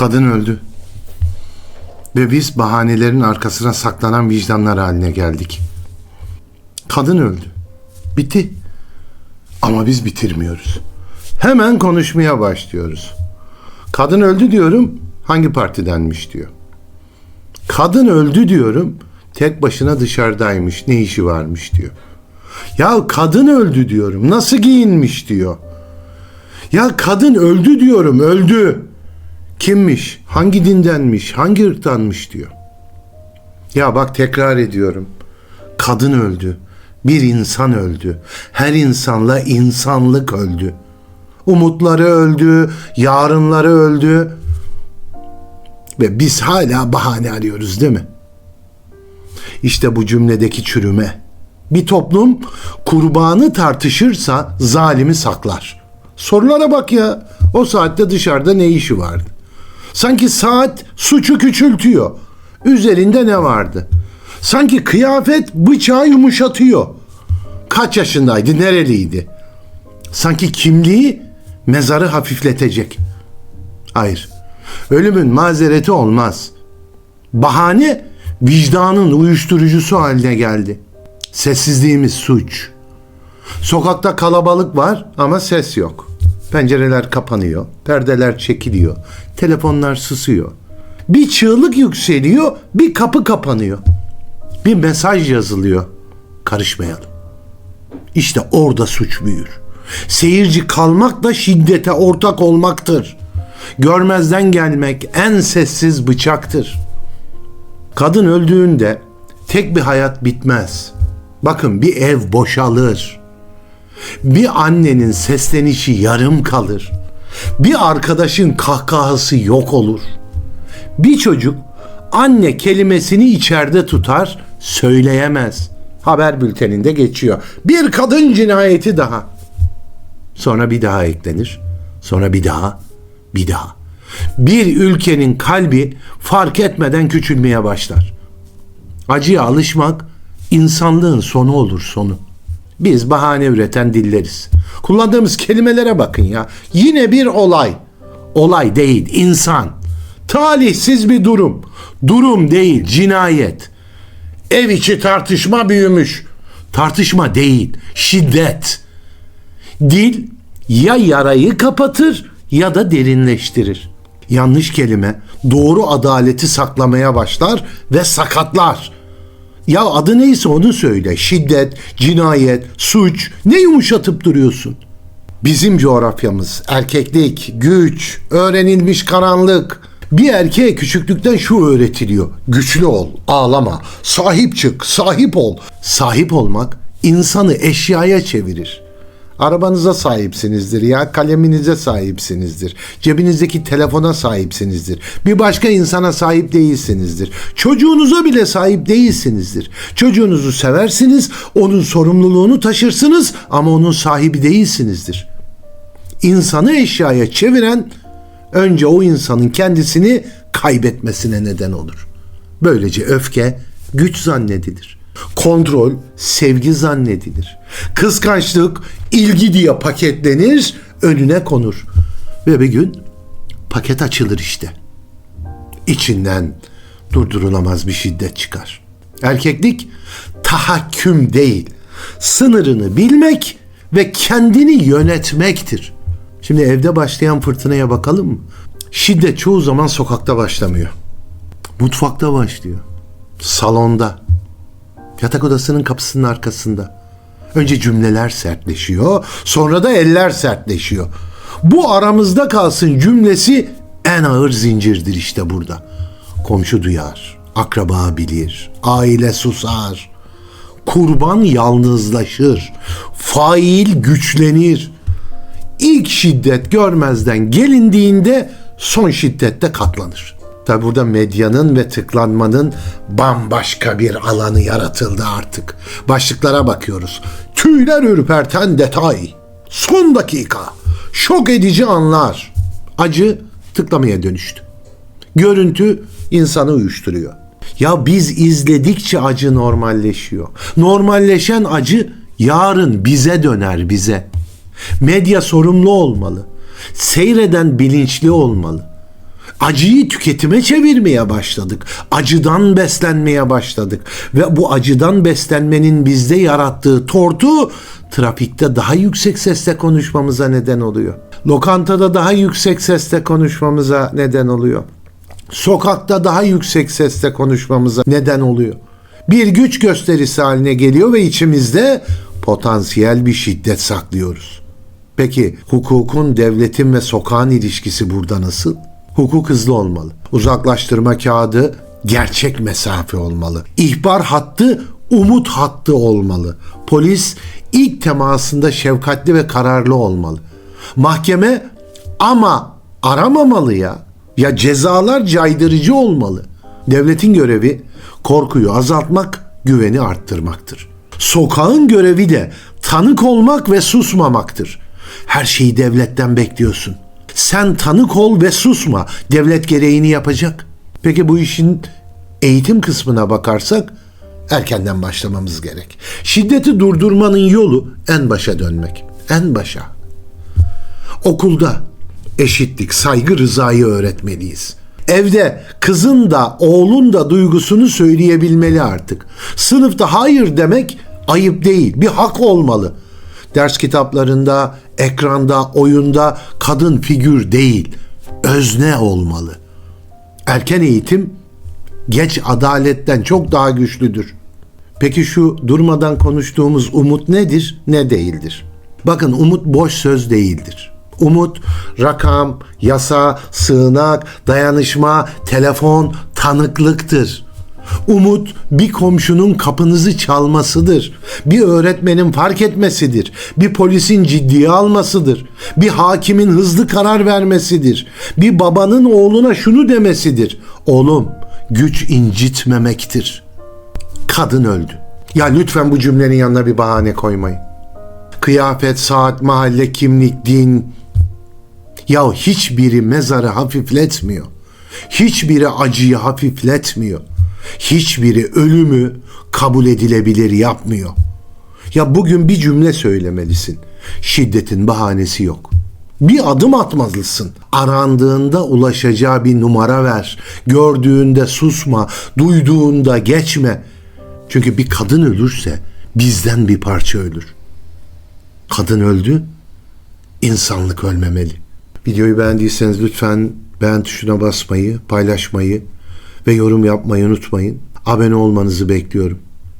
Kadın öldü. Ve biz bahanelerin arkasına saklanan vicdanlar haline geldik. Kadın öldü. Bitti. Ama biz bitirmiyoruz. Hemen konuşmaya başlıyoruz. Kadın öldü diyorum. Hangi partidenmiş diyor. Kadın öldü diyorum. Tek başına dışarıdaymış. Ne işi varmış diyor. Ya kadın öldü diyorum. Nasıl giyinmiş diyor. Ya kadın öldü diyorum. Öldü. Kimmiş? Hangi dindenmiş? Hangi ırktanmış diyor. Ya bak tekrar ediyorum. Kadın öldü. Bir insan öldü. Her insanla insanlık öldü. Umutları öldü, yarınları öldü. Ve biz hala bahane arıyoruz değil mi? İşte bu cümledeki çürüme. Bir toplum kurbanı tartışırsa zalimi saklar. Sorulara bak ya. O saatte dışarıda ne işi vardı? Sanki saat suçu küçültüyor. Üzerinde ne vardı? Sanki kıyafet bıçağı yumuşatıyor. Kaç yaşındaydı, nereliydi? Sanki kimliği mezarı hafifletecek. Hayır. Ölümün mazereti olmaz. Bahane vicdanın uyuşturucusu haline geldi. Sessizliğimiz suç. Sokakta kalabalık var ama ses yok. Pencereler kapanıyor, perdeler çekiliyor, telefonlar susuyor. Bir çığlık yükseliyor, bir kapı kapanıyor. Bir mesaj yazılıyor. Karışmayalım. İşte orada suç büyür. Seyirci kalmak da şiddete ortak olmaktır. Görmezden gelmek en sessiz bıçaktır. Kadın öldüğünde tek bir hayat bitmez. Bakın bir ev boşalır. Bir annenin seslenişi yarım kalır. Bir arkadaşın kahkahası yok olur. Bir çocuk anne kelimesini içeride tutar, söyleyemez. Haber bülteninde geçiyor. Bir kadın cinayeti daha. Sonra bir daha eklenir. Sonra bir daha, bir daha. Bir ülkenin kalbi fark etmeden küçülmeye başlar. Acıya alışmak insanlığın sonu olur sonu. Biz bahane üreten dilleriz. Kullandığımız kelimelere bakın ya. Yine bir olay. Olay değil, insan. Talihsiz bir durum. Durum değil, cinayet. Ev içi tartışma büyümüş. Tartışma değil, şiddet. Dil ya yarayı kapatır ya da derinleştirir. Yanlış kelime doğru adaleti saklamaya başlar ve sakatlar. Ya adı neyse onu söyle. Şiddet, cinayet, suç. Ne yumuşatıp duruyorsun? Bizim coğrafyamız erkeklik, güç, öğrenilmiş karanlık. Bir erkeğe küçüklükten şu öğretiliyor. Güçlü ol, ağlama, sahip çık, sahip ol. Sahip olmak insanı eşyaya çevirir. Arabanıza sahipsinizdir ya, kaleminize sahipsinizdir. Cebinizdeki telefona sahipsinizdir. Bir başka insana sahip değilsinizdir. Çocuğunuza bile sahip değilsinizdir. Çocuğunuzu seversiniz, onun sorumluluğunu taşırsınız ama onun sahibi değilsinizdir. İnsanı eşyaya çeviren önce o insanın kendisini kaybetmesine neden olur. Böylece öfke güç zannedilir. Kontrol sevgi zannedilir. Kıskançlık ilgi diye paketlenir, önüne konur. Ve bir gün paket açılır işte. İçinden durdurulamaz bir şiddet çıkar. Erkeklik tahakküm değil, sınırını bilmek ve kendini yönetmektir. Şimdi evde başlayan fırtınaya bakalım mı? Şiddet çoğu zaman sokakta başlamıyor. Mutfakta başlıyor. Salonda. Yatak odasının kapısının arkasında. Önce cümleler sertleşiyor, sonra da eller sertleşiyor. Bu aramızda kalsın cümlesi en ağır zincirdir işte burada. Komşu duyar, akraba bilir, aile susar. Kurban yalnızlaşır, fail güçlenir. İlk şiddet görmezden gelindiğinde son şiddette katlanır. Tabi burada medyanın ve tıklanmanın bambaşka bir alanı yaratıldı artık. Başlıklara bakıyoruz. Tüyler ürperten detay. Son dakika. Şok edici anlar. Acı tıklamaya dönüştü. Görüntü insanı uyuşturuyor. Ya biz izledikçe acı normalleşiyor. Normalleşen acı yarın bize döner bize. Medya sorumlu olmalı. Seyreden bilinçli olmalı. Acıyı tüketime çevirmeye başladık. Acıdan beslenmeye başladık. Ve bu acıdan beslenmenin bizde yarattığı tortu trafikte daha yüksek sesle konuşmamıza neden oluyor. Lokantada daha yüksek sesle konuşmamıza neden oluyor. Sokakta daha yüksek sesle konuşmamıza neden oluyor. Bir güç gösterisi haline geliyor ve içimizde potansiyel bir şiddet saklıyoruz. Peki hukukun, devletin ve sokağın ilişkisi burada nasıl? Hukuk hızlı olmalı. Uzaklaştırma kağıdı gerçek mesafe olmalı. İhbar hattı umut hattı olmalı. Polis ilk temasında şefkatli ve kararlı olmalı. Mahkeme ama aramamalı ya. Ya cezalar caydırıcı olmalı. Devletin görevi korkuyu azaltmak, güveni arttırmaktır. Sokağın görevi de tanık olmak ve susmamaktır. Her şeyi devletten bekliyorsun. Sen tanık ol ve susma. Devlet gereğini yapacak. Peki bu işin eğitim kısmına bakarsak erkenden başlamamız gerek. Şiddeti durdurmanın yolu en başa dönmek. En başa. Okulda eşitlik, saygı, rızayı öğretmeliyiz. Evde kızın da oğlun da duygusunu söyleyebilmeli artık. Sınıfta hayır demek ayıp değil, bir hak olmalı. Ders kitaplarında, ekranda, oyunda kadın figür değil, özne olmalı. Erken eğitim geç adaletten çok daha güçlüdür. Peki şu durmadan konuştuğumuz umut nedir, ne değildir? Bakın umut boş söz değildir. Umut, rakam, yasa, sığınak, dayanışma, telefon, tanıklıktır. Umut bir komşunun kapınızı çalmasıdır. Bir öğretmenin fark etmesidir. Bir polisin ciddiye almasıdır. Bir hakimin hızlı karar vermesidir. Bir babanın oğluna şunu demesidir. Oğlum, güç incitmemektir. Kadın öldü. Ya lütfen bu cümlenin yanına bir bahane koymayın. Kıyafet, saat, mahalle, kimlik, din, ya hiçbiri mezarı hafifletmiyor. Hiçbiri acıyı hafifletmiyor. Hiçbiri ölümü kabul edilebilir yapmıyor. Ya bugün bir cümle söylemelisin. Şiddetin bahanesi yok. Bir adım atmalısın. Arandığında ulaşacağı bir numara ver. Gördüğünde susma, duyduğunda geçme. Çünkü bir kadın ölürse bizden bir parça ölür. Kadın öldü, insanlık ölmemeli. Videoyu beğendiyseniz lütfen beğen tuşuna basmayı, paylaşmayı ve yorum yapmayı unutmayın. Abone olmanızı bekliyorum.